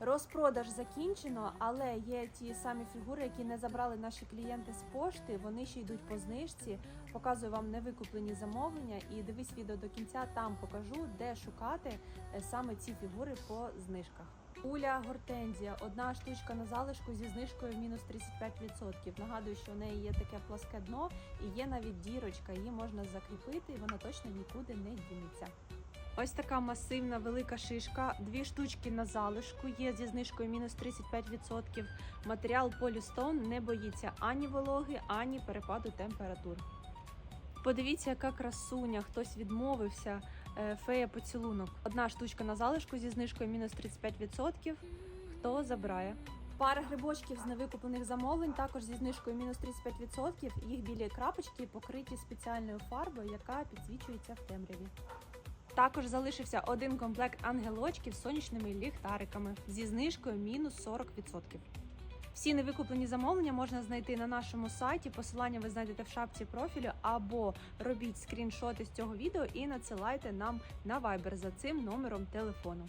Розпродаж закінчено, але є ті самі фігури, які не забрали наші клієнти з пошти. Вони ще йдуть по знижці. Показую вам невикуплені замовлення і дивись відео до кінця. Там покажу, де шукати е, саме ці фігури по знижках. Уля Гортензія, одна штучка на залишку зі знижкою мінус 35%. Нагадую, що у неї є таке пласке дно і є навіть дірочка. Її можна закріпити, і вона точно нікуди не дінеться. Ось така масивна велика шишка, дві штучки на залишку, є зі знижкою мінус 35%. Матеріал полістон не боїться ані вологи, ані перепаду температур. Подивіться, яка красуня, хтось відмовився. Е, Фея поцілунок. Одна штучка на залишку зі знижкою мінус 35%. Хто забирає? Пара грибочків з невикуплених замовлень також зі знижкою мінус 35%. Їх білі крапочки покриті спеціальною фарбою, яка підсвічується в темряві. Також залишився один комплект ангелочків з сонячними ліхтариками зі знижкою мінус 40%. Всі невикуплені замовлення можна знайти на нашому сайті. Посилання ви знайдете в шапці профілю або робіть скріншоти з цього відео і надсилайте нам на Viber за цим номером телефону.